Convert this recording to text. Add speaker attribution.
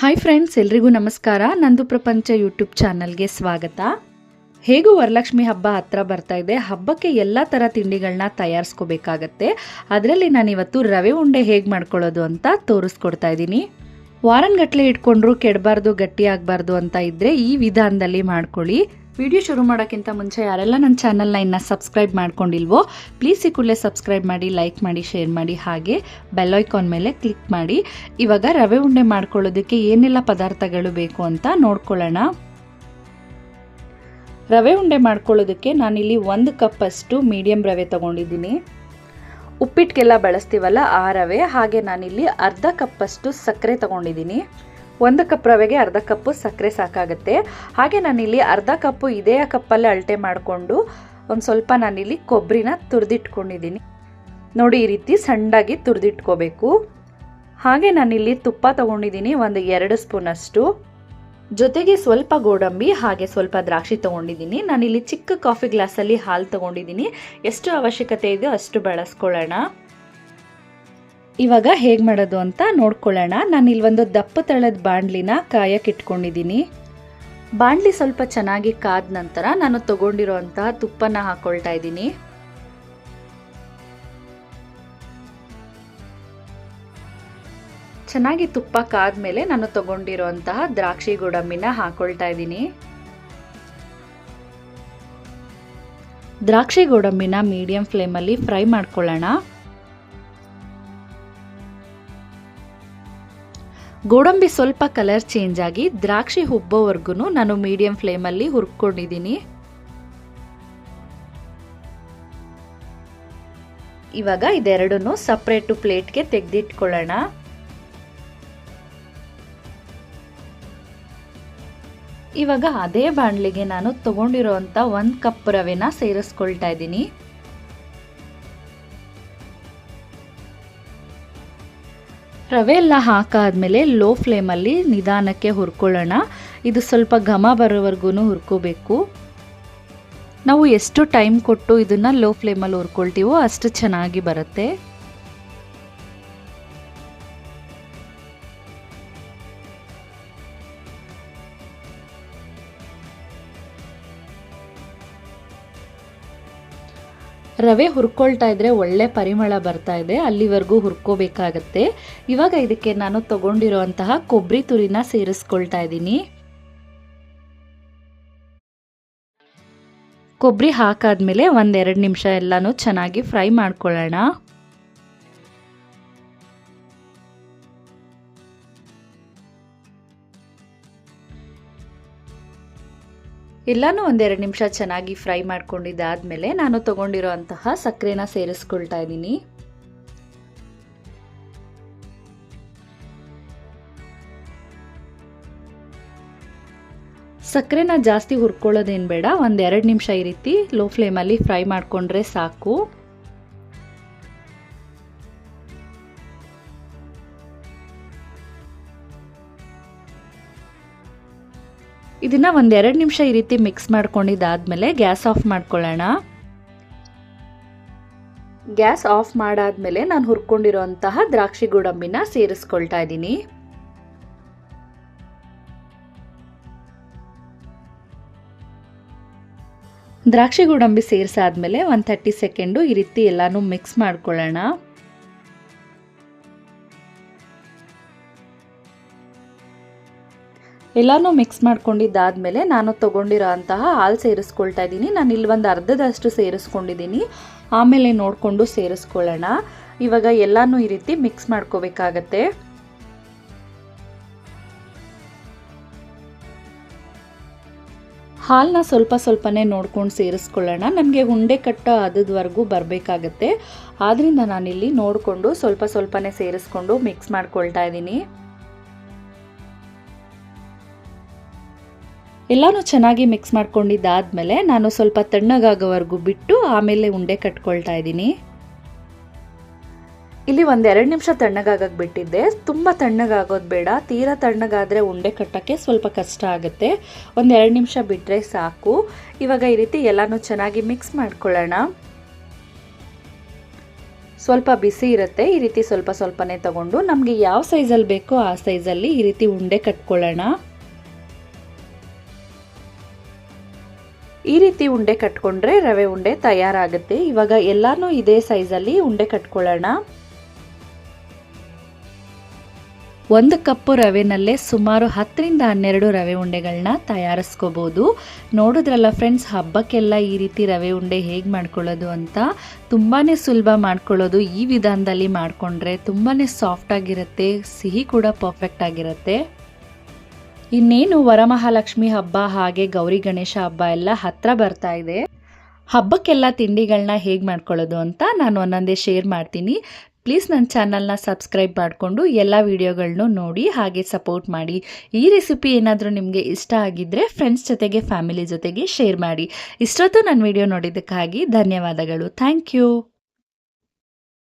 Speaker 1: Hi friends ಎಲ್ರಿಗೂ ನಮಸ್ಕಾರ. ನಂದು ಪ್ರಪಂಚ ಯೂಟ್ಯೂಬ್ ಚಾನಲ್ಗೆ ಸ್ವಾಗತ. ಹೇಗೂ ವರಲಕ್ಷ್ಮಿ ಹಬ್ಬ ಹತ್ರ ಬರ್ತಾ ಇದೆ, ಹಬ್ಬಕ್ಕೆ ಎಲ್ಲ ಥರ ತಿಂಡಿಗಳನ್ನ ತಯಾರಿಸ್ಕೋಬೇಕಾಗತ್ತೆ. ಅದರಲ್ಲಿ ನಾನಿವತ್ತು ರವೆ ಉಂಡೆ ಹೇಗೆ ಮಾಡ್ಕೊಳ್ಳೋದು ಅಂತ ತೋರಿಸ್ಕೊಡ್ತಾ ಇದ್ದೀನಿ. ವಾರನ್ಗಟ್ಲೆ ಇಟ್ಕೊಂಡ್ರು ಕೆಡಬಾರ್ದು, ಗಟ್ಟಿ ಆಗಬಾರ್ದು ಅಂತ ಇದ್ದರೆ ಈ ವಿಧಾನದಲ್ಲಿ ಮಾಡ್ಕೊಳ್ಳಿ. ವಿಡಿಯೋ ಶುರು ಮಾಡೋಕ್ಕಿಂತ ಮುಂಚೆ ಯಾರೆಲ್ಲ ನನ್ನ ಚಾನಲ್ನ ಇನ್ನು ಸಬ್ಸ್ಕ್ರೈಬ್ ಮಾಡ್ಕೊಂಡಿಲ್ವೋ ಪ್ಲೀಸ್ ಈ ಕೂಡಲೇ ಸಬ್ಸ್ಕ್ರೈಬ್ ಮಾಡಿ ಲೈಕ್ ಮಾಡಿ ಶೇರ್ ಮಾಡಿ, ಹಾಗೆ ಬೆಲ್ಲೈಕಾನ್ ಮೇಲೆ ಕ್ಲಿಕ್ ಮಾಡಿ. ಇವಾಗ ರವೆ ಉಂಡೆ ಮಾಡ್ಕೊಳ್ಳೋದಕ್ಕೆ ಏನೆಲ್ಲ ಪದಾರ್ಥಗಳು ಬೇಕು ಅಂತ ನೋಡ್ಕೊಳ್ಳೋಣ. ರವೆ ಉಂಡೆ ಮಾಡ್ಕೊಳ್ಳೋದಕ್ಕೆ ನಾನಿಲ್ಲಿ ಒಂದು ಕಪ್ಪಷ್ಟು ಮೀಡಿಯಮ್ ರವೆ ತಗೊಂಡಿದ್ದೀನಿ. ಉಪ್ಪಿಟ್ಟಿಗೆಲ್ಲ ಬಳಸ್ತೀವಲ್ಲ ಆ ರವೆ, ಹಾಗೆ ನಾನಿಲ್ಲಿ ಅರ್ಧ ಕಪ್ಪಷ್ಟು ಸಕ್ಕರೆ ತಗೊಂಡಿದ್ದೀನಿ. ಒಂದು ಕಪ್ ರವೆಗೆ ಅರ್ಧ ಕಪ್ಪು ಸಕ್ಕರೆ ಸಾಕಾಗುತ್ತೆ. ಹಾಗೆ ನಾನಿಲ್ಲಿ ಅರ್ಧ ಕಪ್ಪು ಇದೇ ಕಪ್ಪಲ್ಲೇ ಅಳತೆ ಮಾಡಿಕೊಂಡು ಒಂದು ಸ್ವಲ್ಪ ನಾನಿಲ್ಲಿ ಕೊಬ್ಬರಿನ ತುರಿದಿಟ್ಕೊಂಡಿದ್ದೀನಿ. ನೋಡಿ ಈ ರೀತಿ ಸಣ್ಣಾಗಿ ತುರಿದಿಟ್ಕೋಬೇಕು. ಹಾಗೆ ನಾನಿಲ್ಲಿ ತುಪ್ಪ ತಗೊಂಡಿದ್ದೀನಿ ಒಂದು ಎರಡು ಸ್ಪೂನಷ್ಟು. ಜೊತೆಗೆ ಸ್ವಲ್ಪ ಗೋಡಂಬಿ, ಹಾಗೆ ಸ್ವಲ್ಪ ದ್ರಾಕ್ಷಿ ತೊಗೊಂಡಿದ್ದೀನಿ. ನಾನಿಲ್ಲಿ ಚಿಕ್ಕ ಕಾಫಿ ಗ್ಲಾಸಲ್ಲಿ ಹಾಲು ತೊಗೊಂಡಿದ್ದೀನಿ. ಎಷ್ಟು ಅವಶ್ಯಕತೆ ಇದೆಯೋ ಅಷ್ಟು ಬಳಸ್ಕೊಳ್ಳೋಣ. ಇವಾಗ ಹೇಗೆ ಮಾಡೋದು ಅಂತ ನೋಡ್ಕೊಳ್ಳೋಣ. ನಾನು ಒಂದು ದಪ್ಪ ತಳದ ಬಾಣಲಿನ ಕಾಯಕ್ಕೆ ಇಟ್ಕೊಂಡಿದ್ದೀನಿ ಬಾಣಲಿ ಸ್ವಲ್ಪ ಚೆನ್ನಾಗಿ ಕಾದ ನಂತರ ನಾನು ತಗೊಂಡಿರುವಂತಹ ತುಪ್ಪನ ಹಾಕೊಳ್ತಾ ಇದ್ದೀನಿ. ಚೆನ್ನಾಗಿ ತುಪ್ಪ ಕಾದ್ಮೇಲೆ ನಾನು ತಗೊಂಡಿರುವಂತಹ ದ್ರಾಕ್ಷಿ ಗೋಡಂಬಿನ ಹಾಕೊಳ್ತಾ ಇದ್ದೀನಿ. ದ್ರಾಕ್ಷಿ ಗೋಡಂಬಿನ ಮೀಡಿಯಂ ಫ್ಲೇಮಲ್ಲಿ ಫ್ರೈ ಮಾಡ್ಕೊಳ್ಳೋಣ. ಗೋಡಂಬಿ ಸ್ವಲ್ಪ ಕಲರ್ ಚೇಂಜ್ ಆಗಿ ದ್ರಾಕ್ಷಿ ಹುಬ್ಬೋವರೆಗೂ ನಾನು ಮೀಡಿಯಂ ಫ್ಲೇಮಲ್ಲಿ ಹುರ್ಕೊಂಡಿದ್ದೀನಿ. ಇವಾಗ ಇದೆರಡನ್ನು ಸಪ್ರೇಟು ಪ್ಲೇಟ್ಗೆ ತೆಗೆದಿಟ್ಕೊಳ್ಳೋಣ. ಇವಾಗ ಅದೇ ಬಾಣಲಿಗೆ ನಾನು ತೊಗೊಂಡಿರೋವಂಥ ಒಂದು ಕಪ್ ರವೆನ ಸೇರಿಸ್ಕೊಳ್ತಾ ಇದ್ದೀನಿ. ರವೆ ಎಲ್ಲ ಹಾಕಾದ್ಮೇಲೆ ಲೋ ಫ್ಲೇಮಲ್ಲಿ ನಿಧಾನಕ್ಕೆ ಹುರ್ಕೊಳ್ಳೋಣ. ಇದು ಸ್ವಲ್ಪ ಘಮ ಬರೋವರೆಗೂ ಹುರ್ಕೋಬೇಕು. ನಾವು ಎಷ್ಟು ಟೈಮ್ ಕೊಟ್ಟು ಇದನ್ನು ಲೋ ಫ್ಲೇಮಲ್ಲಿ ಹುರ್ಕೊಳ್ತೀವೋ ಅಷ್ಟು ಚೆನ್ನಾಗಿ ಬರುತ್ತೆ. ರವೆ ಹುರ್ಕೊಳ್ತಾ ಇದ್ರೆ ಒಳ್ಳೆ ಪರಿಮಳ ಬರ್ತಾ ಇದೆ, ಅಲ್ಲಿವರೆಗೂ ಹುರ್ಕೋಬೇಕಾಗತ್ತೆ. ಇವಾಗ ಇದಕ್ಕೆ ನಾನು ತಗೊಂಡಿರುವಂತಹ ಕೊಬ್ಬರಿ ತುರಿನ ಸೇರಿಸ್ಕೊಳ್ತಾ ಇದ್ದೀನಿ. ಕೊಬ್ಬರಿ ಹಾಕಾದ್ಮೇಲೆ ಒಂದೆರಡು ನಿಮಿಷ ಎಲ್ಲನೂ ಚೆನ್ನಾಗಿ ಫ್ರೈ ಮಾಡ್ಕೊಳ್ಳೋಣ. ಎಲ್ಲನೂ ಒಂದೆರಡು ನಿಮಿಷ ಚೆನ್ನಾಗಿ ಫ್ರೈ ಮಾಡ್ಕೊಂಡಿದ್ದಾದಮೇಲೆ ನಾನು ತಗೊಂಡಿರೋ ಅಂತಹ ಸಕ್ಕರೆನ ಸೇರಿಸ್ಕೊಳ್ತಾ ಇದ್ದೀನಿ. ಸಕ್ಕರೆನ ಜಾಸ್ತಿ ಹುರ್ಕೊಳ್ಳೋದೇನು ಬೇಡ, ಒಂದೆರಡು ನಿಮಿಷ ಈ ರೀತಿ ಲೋ ಫ್ಲೇಮಲ್ಲಿ ಫ್ರೈ ಮಾಡಿಕೊಂಡ್ರೆ ಸಾಕು. ಇದನ್ನ ಒಂದೆರಡು ನಿಮಿಷ ಈ ರೀತಿ ಮಿಕ್ಸ್ ಮಾಡ್ಕೊಂಡಿದ್ದಾದ್ಮೇಲೆ ಗ್ಯಾಸ್ ಆಫ್ ಮಾಡ್ಕೊಳ್ಳೋಣ. ಗ್ಯಾಸ್ ಆಫ್ ಮಾಡಾದ್ಮೇಲೆ ನಾನು ಹುರ್ಕೊಂಡಿರೋಂತಹ ದ್ರಾಕ್ಷಿ ಗೋಡಂಬಿನ ಸೇರಿಸ್ಕೊಳ್ತಾ ಇದ್ದೀನಿ. ದ್ರಾಕ್ಷಿ ಗೋಡಂಬಿ ಸೇರಿಸಾದ್ಮೇಲೆ ಒಂದು ಥರ್ಟಿ ಸೆಕೆಂಡು ಈ ರೀತಿ ಎಲ್ಲಾನು ಮಿಕ್ಸ್ ಮಾಡ್ಕೊಳ್ಳೋಣ. ಎಲ್ಲನೂ ಮಿಕ್ಸ್ ಮಾಡ್ಕೊಂಡಿದ್ದಾದಮೇಲೆ ನಾನು ತೊಗೊಂಡಿರೋ ಅಂತಹ ಹಾಲು ಸೇರಿಸ್ಕೊಳ್ತಾ ಇದ್ದೀನಿ. ನಾನು ಇಲ್ಲಿ ಒಂದು ಅರ್ಧದಷ್ಟು ಸೇರಿಸ್ಕೊಂಡಿದ್ದೀನಿ. ಆಮೇಲೆ ನೋಡಿಕೊಂಡು ಸೇರಿಸ್ಕೊಳ್ಳೋಣ. ಇವಾಗ ಎಲ್ಲನೂ ಈ ರೀತಿ ಮಿಕ್ಸ್ ಮಾಡ್ಕೋಬೇಕಾಗತ್ತೆ. ಹಾಲನ್ನ ಸ್ವಲ್ಪ ಸ್ವಲ್ಪನೇ ನೋಡ್ಕೊಂಡು ಸೇರಿಸ್ಕೊಳ್ಳೋಣ. ನಮಗೆ ಉಂಡೆ ಕಟ್ಟ ಅದದವರೆಗೂ ಬರಬೇಕಾಗತ್ತೆ. ಆದ್ದರಿಂದ ನಾನಿಲ್ಲಿ ನೋಡಿಕೊಂಡು ಸ್ವಲ್ಪ ಸ್ವಲ್ಪನೇ ಸೇರಿಸ್ಕೊಂಡು ಮಿಕ್ಸ್ ಮಾಡ್ಕೊಳ್ತಾ ಇದ್ದೀನಿ. ಎಲ್ಲನೂ ಚೆನ್ನಾಗಿ ಮಿಕ್ಸ್ ಮಾಡ್ಕೊಂಡಿದ್ದಾದಮೇಲೆ ನಾನು ಸ್ವಲ್ಪ ತಣ್ಣಗಾಗೋವರೆಗೂ ಬಿಟ್ಟು ಆಮೇಲೆ ಉಂಡೆ ಕಟ್ಕೊಳ್ತಾ ಇದ್ದೀನಿ. ಇಲ್ಲಿ ಒಂದೆರಡು ನಿಮಿಷ ತಣ್ಣಗಾಗಕ್ಕೆ ಬಿಟ್ಟಿದ್ದೆ. ತುಂಬ ತಣ್ಣಗಾಗೋದು ಬೇಡ. ತೀರಾ ತಣ್ಣಗಾದರೆ ಉಂಡೆ ಕಟ್ಟೋಕ್ಕೆ ಸ್ವಲ್ಪ ಕಷ್ಟ ಆಗುತ್ತೆ. ಒಂದೆರಡು ನಿಮಿಷ ಬಿಟ್ಟರೆ ಸಾಕು. ಇವಾಗ ಈ ರೀತಿ ಎಲ್ಲನೂ ಚೆನ್ನಾಗಿ ಮಿಕ್ಸ್ ಮಾಡ್ಕೊಳ್ಳೋಣ. ಸ್ವಲ್ಪ ಬಿಸಿ ಇರುತ್ತೆ. ಈ ರೀತಿ ಸ್ವಲ್ಪ ಸ್ವಲ್ಪನೇ ತಗೊಂಡು ನಮಗೆ ಯಾವ ಸೈಜಲ್ಲಿ ಬೇಕೋ ಆ ಸೈಜಲ್ಲಿ ಈ ರೀತಿ ಉಂಡೆ ಕಟ್ಕೊಳ್ಳೋಣ. ಈ ರೀತಿ ಉಂಡೆ ಕಟ್ಕೊಂಡ್ರೆ ರವೆ ಉಂಡೆ ತಯಾರಾಗುತ್ತೆ. ಇವಾಗ ಎಲ್ಲಾನು ಇದೇ ಸೈಜಲ್ಲಿ ಉಂಡೆ ಕಟ್ಕೊಳ್ಳೋಣ. ಒಂದು ಕಪ್ಪು ರವೆನಲ್ಲೇ ಸುಮಾರು ಹತ್ತರಿಂದ ಹನ್ನೆರಡು ರವೆ ಉಂಡೆಗಳನ್ನ ತಯಾರಿಸ್ಕೋಬೋದು. ನೋಡಿದ್ರಲ್ಲ ಫ್ರೆಂಡ್ಸ್ ಹಬ್ಬಕ್ಕೆಲ್ಲ ಈ ರೀತಿ ರವೆ ಉಂಡೆ ಹೇಗೆ ಮಾಡ್ಕೊಳ್ಳೋದು ಅಂತ? ತುಂಬಾ ಸುಲಭ ಮಾಡ್ಕೊಳ್ಳೋದು ಈ ವಿಧಾನದಲ್ಲಿ ಮಾಡಿಕೊಂಡ್ರೆ ತುಂಬಾ ಸಾಫ್ಟಾಗಿರುತ್ತೆ ಸಿಹಿ ಕೂಡ ಪರ್ಫೆಕ್ಟ್ ಆಗಿರುತ್ತೆ. ಇನ್ನೇನು ವರಮಹಾಲಕ್ಷ್ಮಿ ಹಬ್ಬ ಹಾಗೆ ಗೌರಿ ಗಣೇಶ ಹಬ್ಬ ಎಲ್ಲ ಹತ್ರ ಬರ್ತಾ ಇದೆ. ಹಬ್ಬಕ್ಕೆಲ್ಲ ತಿಂಡಿಗಳನ್ನ ಹೇಗೆ ಮಾಡ್ಕೊಳ್ಳೋದು ಅಂತ ನಾನು ಒಂದೊಂದೇ ಶೇರ್ ಮಾಡ್ತೀನಿ. ಪ್ಲೀಸ್ ನನ್ನ ಚಾನಲ್ನ ಸಬ್ಸ್ಕ್ರೈಬ್ ಮಾಡಿಕೊಂಡು ಎಲ್ಲ ವಿಡಿಯೋಗಳನ್ನೂ ನೋಡಿ ಹಾಗೆ ಸಪೋರ್ಟ್ ಮಾಡಿ. ಈ ರೆಸಿಪಿ ಏನಾದರೂ ನಿಮಗೆ ಇಷ್ಟ ಆಗಿದ್ದರೆ ಫ್ರೆಂಡ್ಸ್ ಜೊತೆಗೆ, ಫ್ಯಾಮಿಲಿ ಜೊತೆಗೆ ಶೇರ್ ಮಾಡಿ. ಇಷ್ಟೊತ್ತು ನನ್ನ ವಿಡಿಯೋ ನೋಡಿದ್ದಕ್ಕಾಗಿ ಧನ್ಯವಾದಗಳು. Thank you.